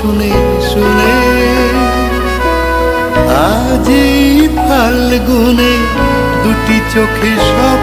শুনে শুনে। আজ ফাল্গুনে দুটি চোখে সব